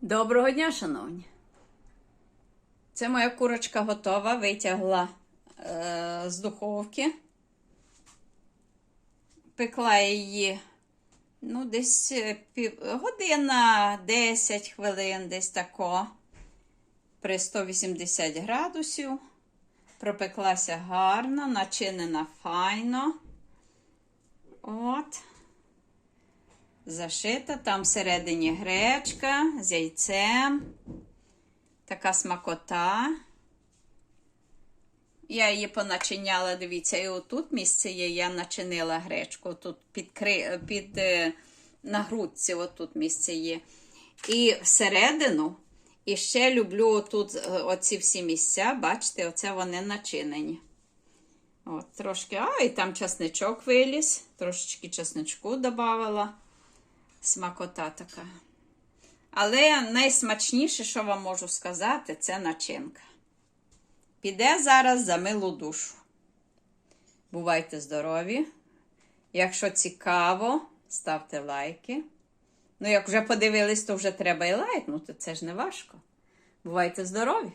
Доброго дня, шановні. Це моя курочка готова, витягла е, з духовки. Пекла її ну, десь е, пів, година 10 хвилин, десь тако, при 180 градусів. Пропеклася гарно, начинена файно. От зашита, там всередині гречка з яйцем. Така смакота. Я її поначиняла, дивіться, і отут місце є, я начинила гречку. Тут під, кри... під е, на грудці, отут місце є. І всередину, і ще люблю отут е, оці всі місця, бачите, оце вони начинені. От, трошки, а, і там часничок виліз, трошечки часничку додавала смакота така. Але найсмачніше, що вам можу сказати, це начинка. Піде зараз за милу душу. Бувайте здорові. Якщо цікаво, ставте лайки. Ну, як вже подивились, то вже треба і лайкнути, це ж не важко. Бувайте здорові!